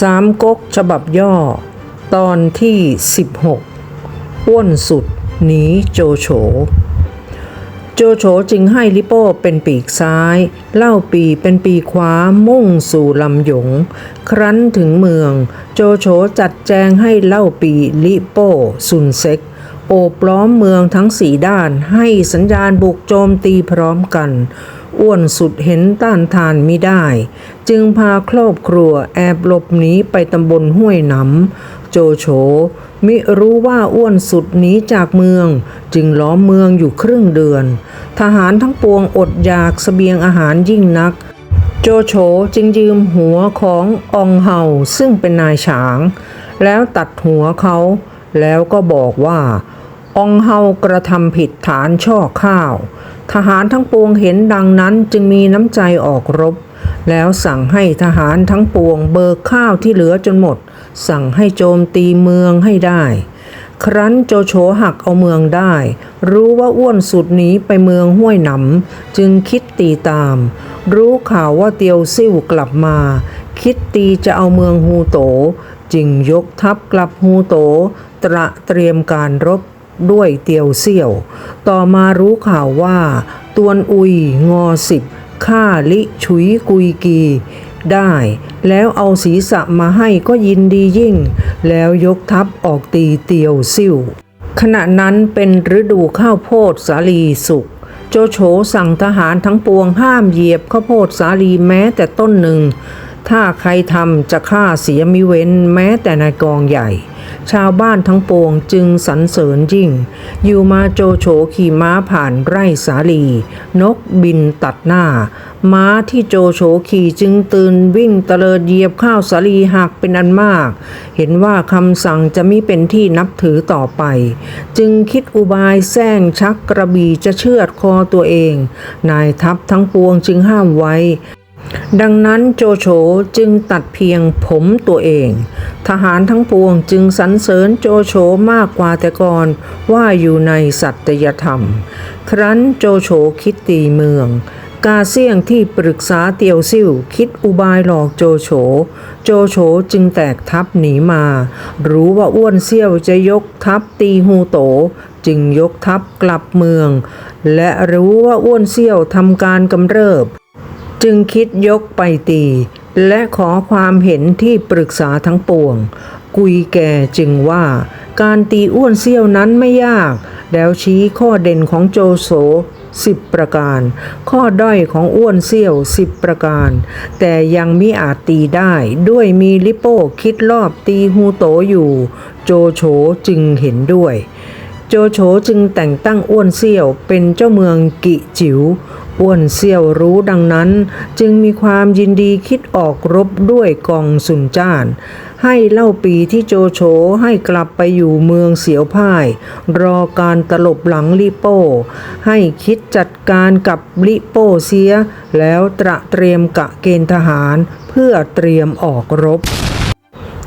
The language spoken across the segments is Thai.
สามก๊กฉบับย่อ ตอนที่ 16อ้วนสุดหนีโจโฉ โจโฉจึงให้ลิโป้เป็นปีกซ้าย เล่าปีเป็นปีขวามุ่งสู่ลำหยง ครั้นถึงเมือง โจโฉจัดแจงให้เล่าปีลิโป้ซุนเซ็กโอบล้อมเมืองทั้งสี่ด้านให้สัญญาณบุกโจมตีพร้อมกัน อ้วนสุดเห็นต้านทานมิได้ จึงพาครอบครัวแอบหลบหนีไปตำบลห้วยหนำโจโฉมิรู้ว่าอ้วนสุดหนีจากเมือง จึงล้อมเมืองอยู่ครึ่งเดือน ทหารทั้งปวงอดอยากเสบียงอาหารยิ่งนัก โจโฉจึงยืมหัวขององเฮาซึ่งเป็นนายฉาง แล้วตัดหัวเขาแล้วก็บอกว่าองเฮากระทำผิดฐานช่อข้าว ทหารทั้งปวงเห็นดังนั้นจึงมีน้ำใจออกรบ แล้วสั่งให้ทหารทั้งปวงเบิกข้าวที่เหลือจนหมด สั่งให้โจมตีเมืองให้ได้ ครั้นโจโฉหักเอาเมืองได้ รู้ว่าอ้วนสุดหนีไปเมืองห้วยหนำจึงคิดตีตาม รู้ข่าวว่าเตียวซิ่วกลับมา คิดตีจะเอาเมืองฮูโต จึงยกทัพกลับฮูโต ตระเตรียมการรบ ด้วยเตียวเซี่ยว ต่อมารู้ข่าวว่า ตวนอุยงอสิบฆ่าลิฉุยกุยกีได้แล้วเอาศีรษะมาให้ก็ยินดียิ่ง แล้วยกทัพออกตีเตียวซิ่ว ขณะนั้นเป็นฤดูข้าวโพดสาลีสุก โจโฉสั่งทหารทั้งปวงห้ามเหยียบข้าวโพดสาลีแม้แต่ต้นหนึ่ง ถ้าใครทำจะฆ่าเสียมิเว้นแม้แต่นายกองใหญ่ ชาวบ้านทั้งปวงจึงสรรเสริญยิ่ง อยู่มาโจโฉขี่ม้าผ่านไร่สาลี นกบินตัดหน้า ม้าที่โจโฉขี่จึงตื่นวิ่งเตลิดเหยียบข้าวสาลีหักเป็นอันมาก เห็นว่าคำสั่งจะมิเป็นที่นับถือต่อไป จึงคิดอุบายแซงชักกระบี่จะเชือดคอตัวเอง นายทัพทั้งปวงจึงห้ามไว้ ดังนั้นโจโฉจึงตัดเพียงผมตัวเอง ทหารทั้งปวงจึงสรรเสริญโจโฉมากกว่าแต่ก่อนว่าอยู่ในสัตยธรรม ครั้นโจโฉคิดตีเมือง กาเซียงที่ปรึกษาเตียวซิ่วคิดอุบายหลอกโจโฉ โจโฉจึงแตกทัพหนีมา รู้ว่าอ้วนเซี่ยวจะยกทัพตีฮูโตจึงยกทัพกลับเมือง และรู้ว่าอ้วนเซี่ยวทำการกำเริบ จึงคิดยกไปตี และขอความเห็นที่ปรึกษาทั้งปวง กุยแก่จึงว่า การตีอ้วนเซี่ยวนั้นไม่ยาก แล้วชี้ข้อเด่นของโจโฉสิบประการ ข้อด้อยของอ้วนเซี่ยวสิบประการ แต่ยังมิอาจตีได้ด้วยมีลิโป้คิดรอบตีฮูโตอยู่ โจโฉจึงเห็นด้วย โจโฉจึงแต่งตั้งอ้วนเซี่ยวเป็นเจ้าเมืองกิจิ๋ว อ้วนเซี่ยวรู้ดังนั้น จึงมีความยินดีคิดออกรบด้วยกองสุนจ้าน ให้เล่าปีที่โจโฉให้กลับไปอยู่เมืองเสียวพ่าย รอการตลบหลังลิโป้ ให้คิดจัดการกับลิโป้เสีย แล้วตระเตรียมกะเกณฑ์ทหารเพื่อเตรียมออกรบ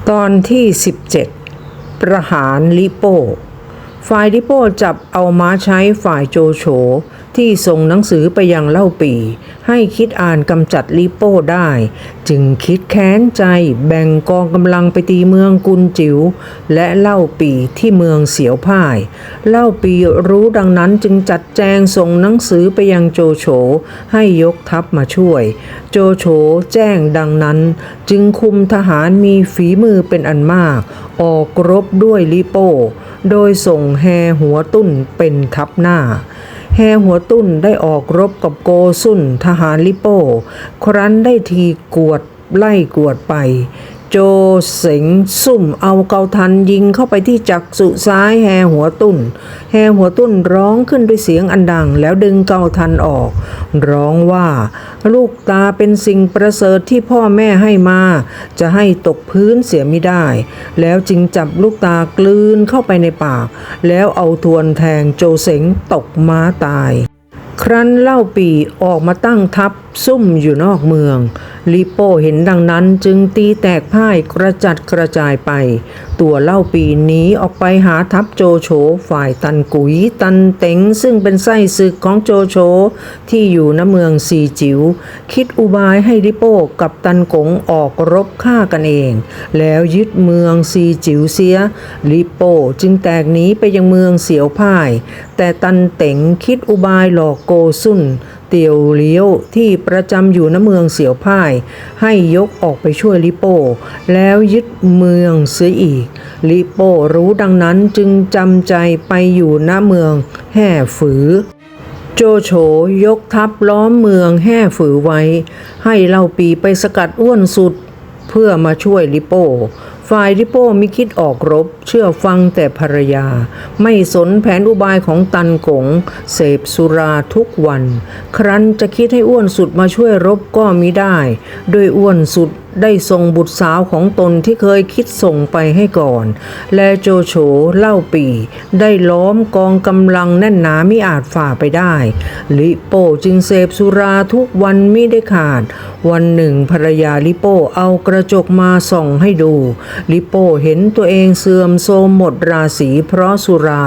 ตอนที่ 17 ประหารลิโป้ฝ่ายลิโป้จับเอาม้าใช้ฝ่ายโจโฉ ที่ส่งหนังสือไปยังเล่าปีให้คิดอ่านกำจัดลิโป้ได้ จึงคิดแค้นใจแบ่งกองกำลังไปตีเมืองกุนจิว๋วและเล่าปีที่เมืองเสียวพ่าย เล่าปีรู้ดังนั้นจึงจัดแจงส่งหนังสือไปยังโจโฉให้ยกทัพมาช่วย โจโฉแจ้งดังนั้น จึงคุมทหารมีฝีมือเป็นอันมาก ออกรบด้วยลิโป้ โดยส่งแฮหัวตุ้นเป็นทัพหน้า แฮหัวตุ้นได้ออกรบกับโกซุนทหารลิโป้ ครั้นได้ทีกวดไล่กวดไป โจเสงซุ่มเอาเกาทันยิงเข้าไปที่จักสุซ้ายแฮหัวตุ้น แฮหัวตุ้นร้องขึ้นด้วยเสียงอันดัง แล้วดึงเกาทันออก ร้องว่า ลูกตาเป็นสิ่งประเสริฐที่พ่อแม่ให้มา จะให้ตกพื้นเสียไม่ได้ แล้วจึงจับลูกตากลืนเข้าไปในปาก แล้วเอาทวนแทงโจเสงตกม้าตาย ครั้นเล่าปีออกมาตั้งทัพซุ่มอยู่นอกเมือง ลีโป้เห็นดังนั้นจึงตีแตกพ่ายกระจัดกระจายไป ตัวเล่าปีหนีออกไปหาทัพโจโฉฝ่ายตันกุยตันเต็งซึ่งเป็นไส้ศึกของโจโฉที่อยู่ณเมืองซีจิว๋วคิดอุบายให้ริโป้กับตันกงออกรบฆ่ากันเอง แล้วยึดเมืองซีจิ๋วเสียริโป้จึงแตกหนีไปยังเมืองเสียวพ่าย แต่ตันเต็งคิดอุบายหลอกโกซุน เตียวเลี้ยวที่ประจำอยู่ณเมืองเสี่ยวพ่าย ให้ยกออกไปช่วยลิโป้ แล้วยึดเมืองเสียอีก ลิโป้รู้ดังนั้นจึงจำใจไปอยู่ณเมืองแห่ฝือโจโฉยกทัพล้อมเมืองแห่ฝือไว้ ให้เล่าปีไปสกัดอ้วนสุด เพื่อมาช่วยลิโป้ ฝ่ายลิโป้ม่คิดออกรบ เชื่อฟังแต่ภรรยา ไม่สนแผนอุบายของตันกง เสพสุราทุกวัน ครั้นจะคิดให้อ้วนสุดมาช่วยรบก็มิได้โดยอ้วนสุดได้ส่งบุตรสาวของตนที่เคยคิดส่งไปให้ก่อน และโจโฉเล่าปี ได้ล้อมกองกำลังแน่นหนามิอาจฝ่าไปได้ ลิโป้จึงเสพสุราทุกวันมิได้ขาด วันหนึ่งภรรยาลิโป้เอากระจกมาส่องให้ดูลิโป้เห็นตัวเองเสื่อมโทรมหมดราศีเพราะสุรา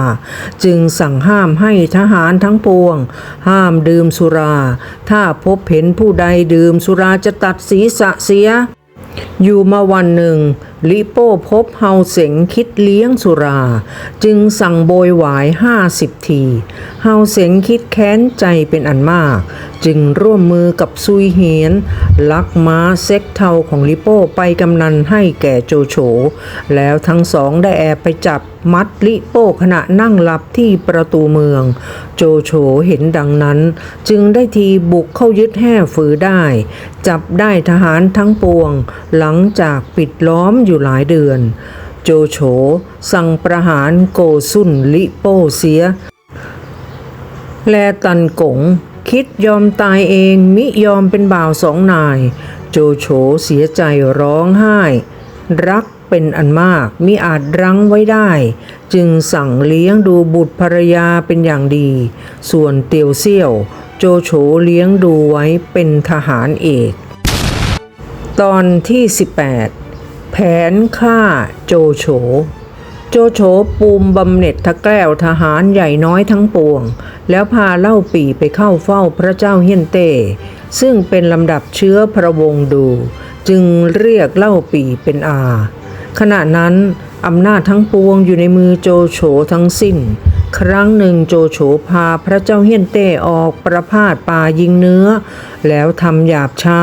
จึงสั่งห้ามให้ทหารทั้งปวง ห้ามดื่มสุรา ถ้าพบเห็นผู้ใดดื่มสุราจะตัดศีรษะเสียอยู่มาวันหนึ่ง ลิโป้พบเฮาเสงคิดเลี้ยงสุรา จึงสั่งโบยหวายห้าสิบที เฮาเสงคิดแค้นใจเป็นอันมาก จึงร่วมมือกับซุยเฮียน ลักม้าเซ็กเทาของลิโป้ไปกำนันให้แก่โจโฉ แล้วทั้งสองได้แอบไปจับมัดลิโป้ขณะนั่งหลับที่ประตูเมือง โจโฉเห็นดังนั้น จึงได้ทีบุกเข้ายึดแห่ฝือได้ จับได้ทหารทั้งปวง หลังจากปิดล้อมอยู่หลายเดือน โจโฉสั่งประหารโกซุนลิโป้เสีย และตันกง คิดยอมตายเองมิยอมเป็นบ่าวสองนาย โจโฉเสียใจร้องไห้ รักเป็นอันมากมิอาจรั้งไว้ได้ จึงสั่งเลี้ยงดูบุตรภรรยาเป็นอย่างดี ส่วนเตียวเซี่ยว โจโฉเลี้ยงดูไว้เป็นทหารเอก ตอนที่ 18 แผนฆ่าโจโฉ โจโฉปูมบำเหน็จทะแกล้วทหารใหญ่น้อยทั้งปวง แล้วพาเล่าปีไปเข้าเฝ้าพระเจ้าเฮียนเต้ ซึ่งเป็นลำดับเชื้อพระวงศ์ดู จึงเรียกเล่าปีเป็นอา ขณะนั้นอำนาจทั้งปวงอยู่ในมือโจโฉทั้งสิ้น ครั้งหนึ่งโจโฉพาพระเจ้าเฮียนเต้ออกประพาสป่ายิงเนื้อ แล้วทำหยาบช้า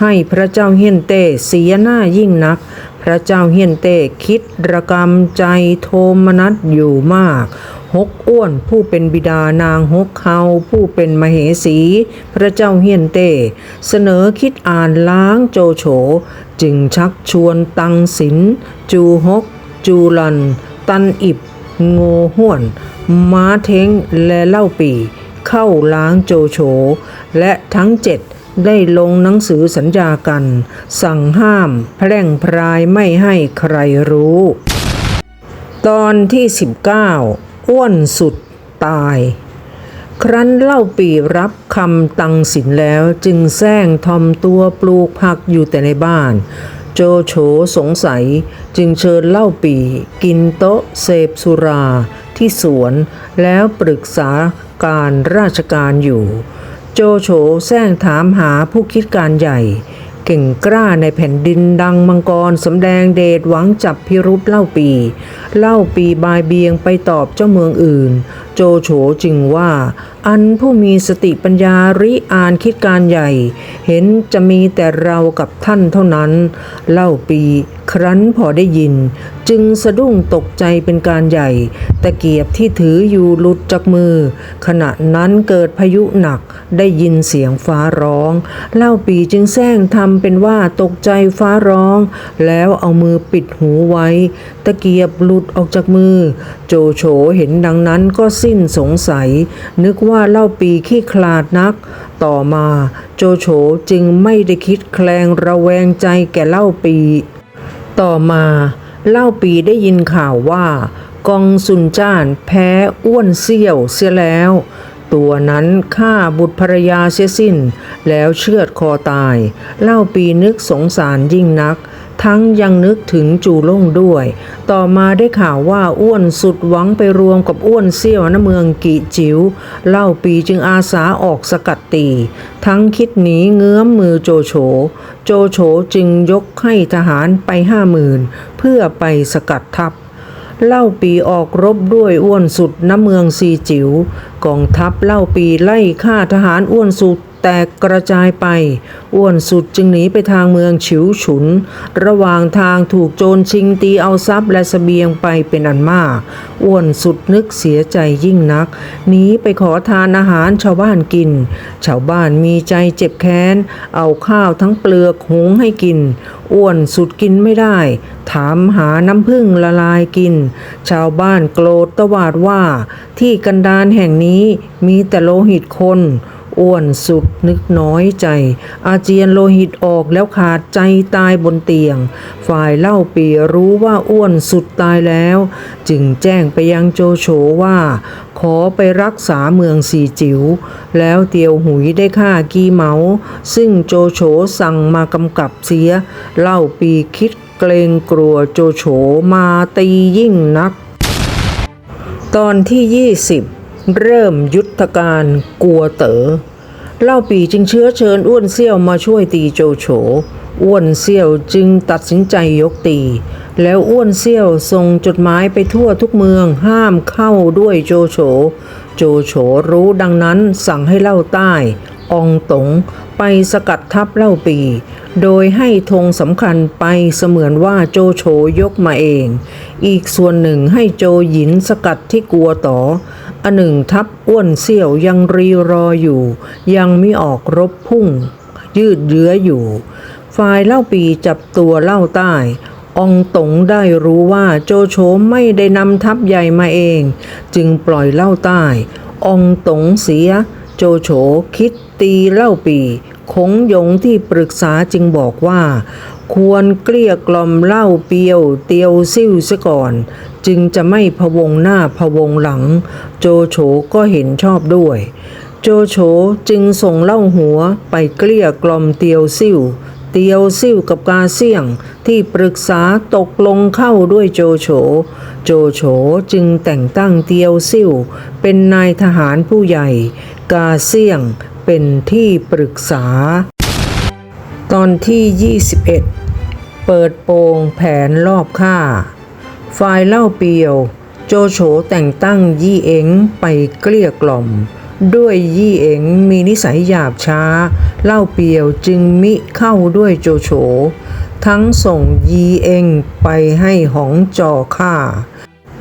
ให้พระเจ้าเฮียนเต้เสียหน้ายิ่งนัก พระเจ้าเฮียนเต้คิดระกรรมใจโทมนัสอยู่มาก ฮกอ้วนผู้เป็นบิดานางฮกเขาผู้เป็นมเหสี พระเจ้าเฮียนเต้เสนอคิดอ่านล้างโจโฉ จึงชักชวนตังสิน จูฮก จูลัน ตันอิบ โงห้วน ม้าเท้งและเล่าปี เข้าล้างโจโฉ และทั้งเจ็ด ได้ลงหนังสือสัญญากัน สั่งห้ามแพร่งพรายไม่ให้ใครรู้ ตอนที่ 19 อ้วนสุดตาย ครั้นเล่าปีรับคำตังสินแล้วจึงแซงทอมตัวปลูกผักอยู่แต่ในบ้าน โจโฉสงสัยจึงเชิญเล่าปีกินโต๊ะเสพสุราที่สวนแล้วปรึกษาการราชการอยู่ โจโฉแซงถามหาผู้คิดการใหญ่ เก่งกล้าในแผ่นดินดังมังกรสำแดงเดชหวังจับพิรุษเล่าปี เล่าปีบายเบียงไปตอบเจ้าเมืองอื่น โจโฉจึงว่า อันผู้มีสติปัญญาริอ่านคิดการใหญ่ เห็นจะมีแต่เรากับท่านเท่านั้น เล่าปี ครั้นพอได้ยิน จึงสะดุ้งตกใจเป็นการใหญ่ ตะเกียบที่ถืออยู่หลุดจากมือ ขณะนั้นเกิดพายุหนักได้ยินเสียงฟ้าร้อง เล่าปีจึงแซงทำเป็นว่าตกใจฟ้าร้อง แล้วเอามือปิดหูไว้ ตะเกียบหลุดออกจากมือ โจโฉเห็นดังนั้นก็สิ้นสงสัย นึกว่าเล่าปีขี้คลาดนัก ต่อมา โจโฉจึงไม่ได้คิดแคลงระแวงใจแก่เล่าปี ต่อมาเล่าปีได้ยินข่าวว่า กองซุนจ้านแพ้อ้วนเซี่ยวเสียแล้ว ตัวนั้นฆ่าบุตรภรรยาเสียสิ้น แล้วเชือดคอตาย เล่าปีนึกสงสารยิ่งนัก ทั้งยังนึกถึงจูล่งด้วย ต่อมาได้ข่าวว่าอ้วนสุดหวังไปรวมกับอ้วนเซี่ยวณเมืองกิจิว๋วเล่าปีจึงอาสาออกสกัดตี ทั้งคิดหนีเงื้อมมือโจโฉ โจโฉจึงยกให้ทหารไปห้าหมื่นเพื่อไปสกัดทัพเล่าปีออกรบด้วยอ้วนสุดณเมืองซีจิว๋วกองทัพเล่าปีไล่ฆ่าทหารอ้วนสุด แตกกระจายไป อ้วนสุดจึงหนีไปทางเมืองฉิวฉุน ระหว่างทางถูกโจรชิงตีเอาทรัพย์และเสบียงไปเป็นอันมาก อ้วนสุดนึกเสียใจยิ่งนัก หนีไปขอทานอาหารชาวบ้านกิน ชาวบ้านมีใจเจ็บแค้น เอาข้าวทั้งเปลือกหุงให้กิน อ้วนสุดกินไม่ได้ ถามหาน้ำผึ้งละลายกิน ชาวบ้านโกรธตวาดว่า ที่กันดานแห่งนี้มีแต่โลหิตคน อ้วนสุดนึกน้อยใจ อาเจียนโลหิตออกแล้วขาดใจตายบนเตียง ฝ่ายเล่าปีรู้ว่าอ้วนสุดตายแล้ว จึงแจ้งไปยังโจโฉว่า ขอไปรักษาเมืองสีจิว๋วแล้วเตียวหุยได้ฆ่ากีเหมา ซึ่งโจโฉสั่งมากำกับเสีย เล่าปีคิดเกรงกลัวโจโฉมาตียิ่งนัก ตอนที่ 20 เริ่มยุทธการกัวเต๋อเล่าปีจึงเชื้อเชิญอ้วนเซี่ยวมาช่วยตีโจโฉอ้วนเซี่ยวจึงตัดสินใจยกตี แล้วอ้วนเซี่ยวส่งจดหมายไปทั่วทุกเมืองห้ามเข้าด้วยโจโฉ โจโฉรู้ดังนั้นสั่งให้เล่าใต้องตงไปสกัดทัพเล่าปี โดยให้ธงสำคัญไปเสมือนว่าโจโฉยกมาเอง อีกส่วนหนึ่งให้โจหยินสกัดที่กลัวต่อ อันหนึ่งทัพอ้วนเสี่ยวยังรีรออยู่ ยังไม่ออกรบพุ่ง ยืดเยื้ออยู่ฝ่ายเล่าปีจับตัวเล่าใต้ องตงได้รู้ว่าโจโฉไม่ได้นำทัพใหญ่มาเอง จึงปล่อยเล่าใต้อองตงเสีย โจโฉคิดตีเล่าปี คงหยงที่ปรึกษาจึงบอกว่า ควรเกลี้ยกล่อมเล่าเปียว เตียวซิ่วซะก่อน จึงจะไม่พะวงหน้าพะวงหลัง โจโฉก็เห็นชอบด้วย โจโฉจึงส่งเล่าหัวไปเกลี้ยกล่อมเตียวซิ่วเตียวซิ่วกับกาเสี่ยงที่ปรึกษาตกลงเข้าด้วยโจโฉ โจโฉจึงแต่งตั้งเตียวซิ่วเป็นนายทหารผู้ใหญ่ กาเสี่ยง เป็นที่ปรึกษา ตอนที่ 21 เปิดโปงแผนรอบฆ่า ฝ่ายเล่าเปียว โจโฉแต่งตั้งยี่เอ๋งไปเกลี้ยกล่อม ด้วยยี่เอ๋งมีนิสัยหยาบช้า เล่าเปียวจึงมิเข้าด้วยโจโฉทั้งส่งยีเองไปให้หองจอฆ่า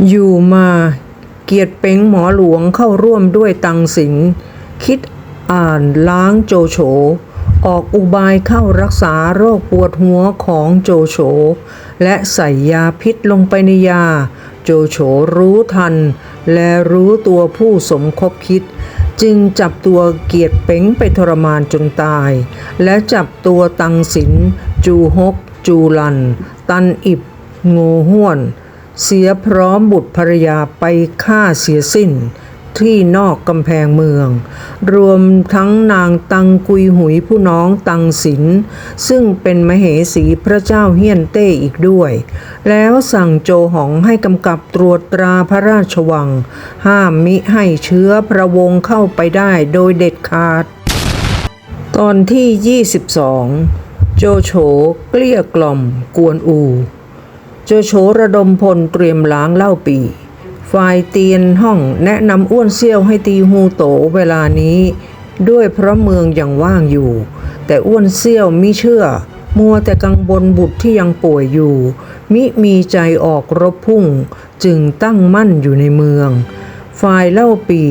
อยู่มาเกียรติเป็งหมอหลวงเข้าร่วมด้วยตังสินคิด อ่านล้างโจโฉ ออกอุบายเข้ารักษาโรคปวดหัวของโจโฉ และใส่ยาพิษลงไปในยา โจโฉรู้ทัน และรู้ตัวผู้สมคบคิด จึงจับตัวเกียรติเป็งไปทรมานจนตาย และจับตัวตังสิน จูฮก จูลัน ตันอิบงูห้วน เสียพร้อมบุตรภรยาไปฆ่าเสียสิ้น ที่นอกกำแพงเมือง รวมทั้งนางตังกุยหุยผู้น้องตังสิน ซึ่งเป็นมเหสีพระเจ้าเฮียนเต้อีกด้วย แล้วสั่งโจหองให้กำกับตรวจตราพระราชวัง ห้ามมิให้เชื้อพระวงศ์เข้าไปได้โดยเด็ดขาด ตอนที่ 22 โจโฉเกลี้ยกล่อมกวนอู โจโฉระดมพลเตรียมล้างเล้าปี ฝ่ายเตียนห้องแนะนำอ้วนเซี่ยวให้ตีฮูโตเวลานี้ ด้วยเพราะเมืองยังว่างอยู่ แต่อ้วนเซี่ยวมิเชื่อ มัวแต่กังวลบุตรที่ยังป่วยอยู่ มิมีใจออกรบพุ่ง จึงตั้งมั่นอยู่ในเมือง ฝ่ายเล่าปี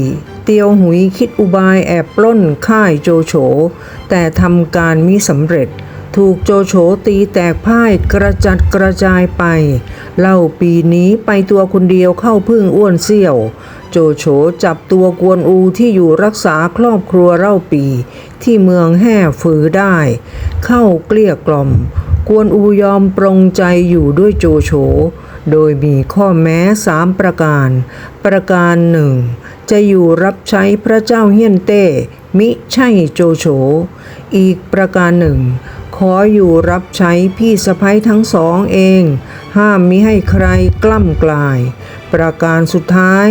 เตียวหุยคิดอุบายแอบปล้นค่ายโจโฉแต่ทำการมิสำเร็จ ถูกโจโฉตีแตกพ่ายกระจัดกระจายไปเล่าปีนี้ไปตัวคนเดียวเข้าพึ่งอ้วนเซี่ยว โจโฉจับตัวกวนอูที่อยู่รักษาครอบครัวเล่าปี ที่เมืองแห่ฝือได้ เข้าเกลี้ยกล่อม กวนอูยอมปรงใจอยู่ด้วยโจโฉโดยมีข้อแม้สามประการ ประการหนึ่งจะอยู่รับใช้พระเจ้าเฮียนเต้ มิใช่โจโฉ อีกประการหนึ่ง ขออยู่รับใช้พี่สะพ้ยทั้งสองเอง ห้ามมิให้ใครกล้ำกลาย ประการสุดท้าย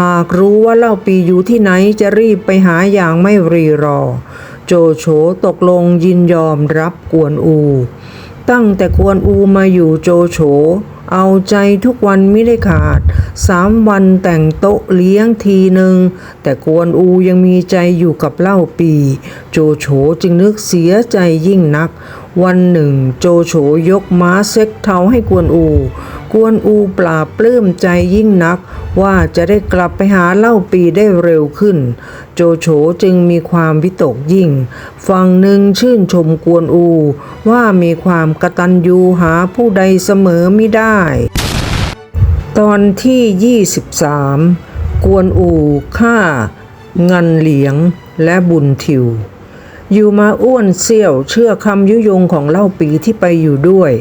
หากรู้ว่าเล่าปีอยู่ที่ไหนจะรีบไปหาอย่างไม่รีรอ โจโฉตกลงยินยอมรับกวนอู ตั้งแต่กวนอูมาอยู่โจโฉ เอาใจทุกวันไม่ได้ขาด สามวันแต่งโต๊ะเลี้ยงทีหนึ่ง แต่กวนอูยังมีใจอยู่กับเล่าปี โจโฉจึงนึกเสียใจยิ่งนัก วันหนึ่ง โจโฉยกม้าเซ็กเทาให้กวนอู กวนอูปราปลื้มใจยิ่งนัก ว่าจะได้กลับไปหาเล่าปีได้เร็วขึ้น โจโฉจึงมีความวิตกยิ่ง ฝั่งหนึ่งชื่นชมกวนอู ว่ามีความกระตัญญูหาผู้ใดเสมอไม่ได้ ตอนที่ 23 กวนอูฆ่างันเหลียงและบุญทิว อยู่มาอ้วนเซี่ยวเชื่อคำยุยงของเล่าปีที่ไปอยู่ด้วย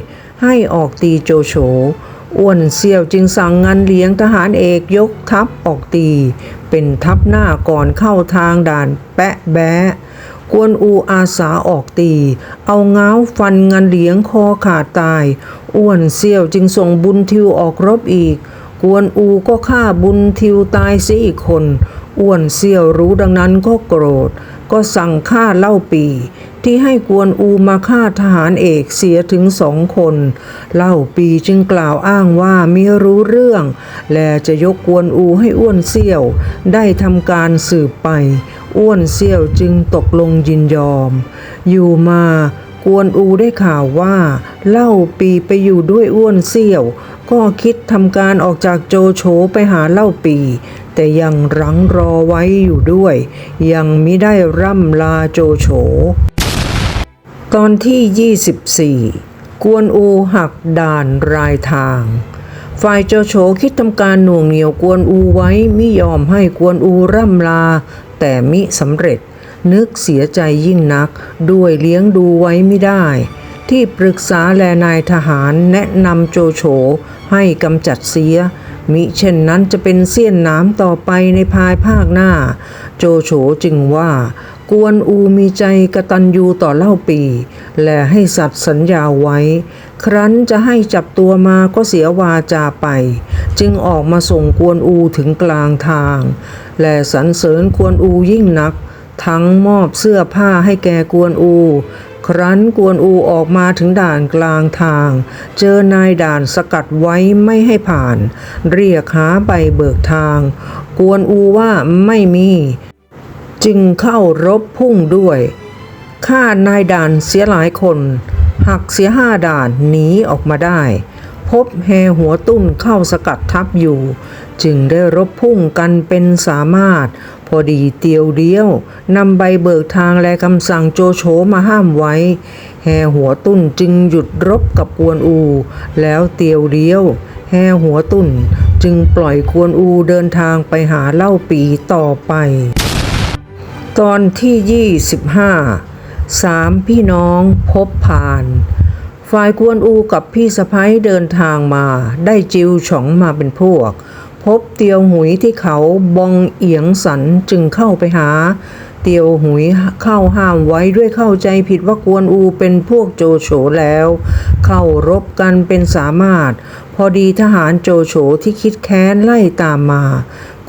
ให้ออกตีโจโฉ อ้วนเซี่ยวจึงสั่งงันเลี้ยงทหารเอกยกทัพออกตี เป็นทัพหน้าก่อนเข้าทางด่านแปะแบะกวนอูอาสาออกตี เอาเงาฟันงันเลี้ยงคอขาดตาย อ้วนเซี่ยวจึงส่งบุญทิวออกรบอีก กวนอูก็ฆ่าบุญทิวตายเสียอีกคน อ้วนเซี่ยวรู้ดังนั้นก็โกรธ ก็สั่งฆ่าเล่าปี ที่ให้กวนอูมาฆ่าทหารเอกเสียถึงสองคน เล่าปีจึงกล่าวอ้างว่าม่รู้เรื่อง และจะยกกวนอูให้อ้วนเซี่ยว ได้ทำการสืบไป อ้วนเซี่ยวจึงตกลงยินยอม อยู่มากวนอูได้ข่าวว่า เล่าปีไปอยู่ด้วยอ้วนเซี่ยว ก็คิดทำการออกจากโจโฉไปหาเล่าปี แต่ยังรั้งรอไว้อยู่ด้วย ยังมิได้ร่ำลาโจโฉ ตอนที่ 24 กวนอูหักด่านรายทาง ฝ่ายโจโฉคิดทำการหน่วงเหนียวกวนอูไว้มิยอมให้กวนอูร่ำลา แต่มิสำเร็จ นึกเสียใจยิ่งนัก ด้วยเลี้ยงดูไว้ไม่ได้ ที่ปรึกษาแลนายทหารแนะนำโจโฉให้กำจัดเสีย มิเช่นนั้นจะเป็นเสี้ยนน้ำต่อไปในภายภาคหน้า โจโฉจึงว่า กวนอูมีใจกระตัญญูต่อเล่าปี และให้สัตว์สัญญาไว้ ครั้นจะให้จับตัวมาก็เสียวาจาไป จึงออกมาส่งกวนอูถึงกลางทาง และสรรเสริญกวนอูยิ่งนัก ทั้งมอบเสื้อผ้าให้แก่กวนอู ครั้นกวนอูออกมาถึงด่านกลางทาง เจอนายด่านสกัดไว้ไม่ให้ผ่าน เรียกหาใบเบิกทาง กวนอูว่าไม่มี จึงเข้ารบพุ่งด้วยฆ่านายด่านเสียหลายคน หักเสียห้าด่านหนีออกมาได้ พบแฮหัวตุ้นเข้าสกัดทับอยู่ จึงได้รบพุ่งกันเป็นสามารถ พอดีเตียวเดียวนำใบเบิกทางและคำสั่งโจโฉมาห้ามไว้ แฮหัวตุ้นจึงหยุดรบกับกวนอู แล้วเตียวเดียว แฮหัวตุ้นจึงปล่อยกวนอูเดินทางไปหาเล่าปีต่อไป ตอนที่ 25สามพี่น้องพบผ่าน ฝ่ายกวนอูกับพี่สะพ้ยเดินทางมา ได้จิวฉองมาเป็นพวก พบเตียวหุยที่เขาบองเอียงสันจึงเข้าไปหา เตียวหุยเข้าห้ามไว้ด้วยเข้าใจผิดว่ากวนอูเป็นพวกโจโฉแล้ว เข้ารบกันเป็นสามารถ พอดีทหารโจโฉที่คิดแค้นไล่ตามมา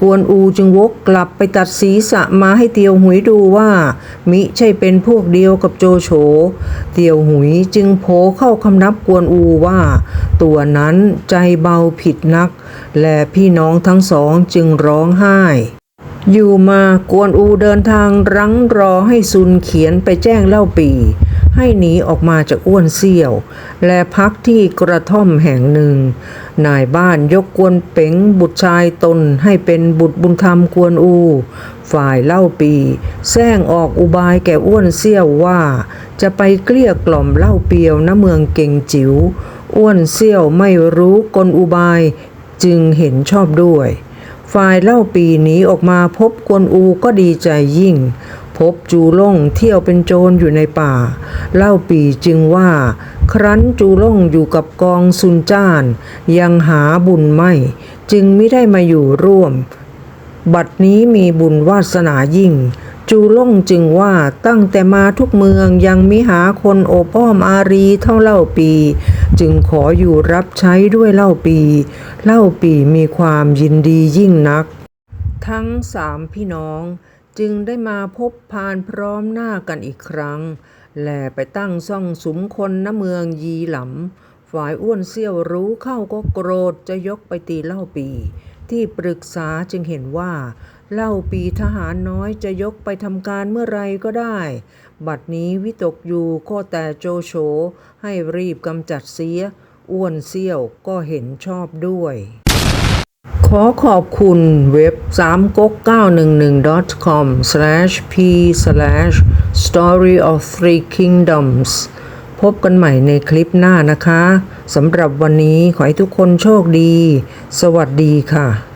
กวนอูจึงวกกลับไปตัดศีรษะมาให้เตียวหุยดูว่า มิใช่เป็นพวกเดียวกับโจโฉ เตียวหุยจึงโผเข้าคำนับกวนอูว่า ตัวนั้นใจเบาผิดนัก และพี่น้องทั้งสองจึงร้องไห้อยู่มากวนอูเดินทางรั้งรอให้ซุนเขียนไปแจ้งเล่าปี ให้หนีออกมาจากอ้วนเซี่ยว และพักที่กระท่อมแห่งหนึ่ง นายบ้านยกกวนเป๋งบุตรชายตนให้เป็นบุตรบุญธรรมกวนอู ฝ่ายเล่าปีแซงออกอุบายแก่อ้วนเซี่ยวว่า จะไปเกลี้ยกล่อมเล่าเปียวณเมืองเก่งจิ๋วอ้วนเซี่ยวไม่รู้กลอุบายจึงเห็นชอบด้วย ฝ่ายเล่าปีหนีออกมาพบกวนอูก็ดีใจยิ่ง พบจูล่งเที่ยวเป็นโจรอยู่ในป่า เล่าปีจึงว่า ครั้นจูล่งอยู่กับกองซุนจ้าน ยังหาบุญไม่ จึงไม่ได้มาอยู่ร่วม บัดนี้มีบุญวาสนายิ่งจจูล่งจึงว่าตั้งแต่มาทุกเมืองยังมิหาคนโอบอ้อมอารีเท่าเล่าปี จึงขออยู่รับใช้ด้วยเล่าปี เล่าปีมีความยินดียิ่งนัก ทั้งสามพี่น้อง จึงได้มาพบพานพร้อมหน้ากันอีกครั้ง แลไปตั้งซ่องสุมคนณเมืองยีหลำฝ่ายอ้วนเซี่ยวรู้เข้าก็โกรธจะยกไปตีเล่าปี ที่ปรึกษาจึงเห็นว่า เล่าปีทหารน้อยจะยกไปทำการเมื่อไรก็ได้ บัดนี้วิตกอยู่ก็แต่โจโฉให้รีบกำจัดเสีย อ้วนเซี่ยวก็เห็นชอบด้วย ขอขอบคุณเว็บ3ก๊ก911 com slash p slash story of three kingdoms พบกันใหม่ในคลิปหน้านะคะ สำหรับวันนี้ขอให้ทุกคนโชคดี สวัสดีค่ะ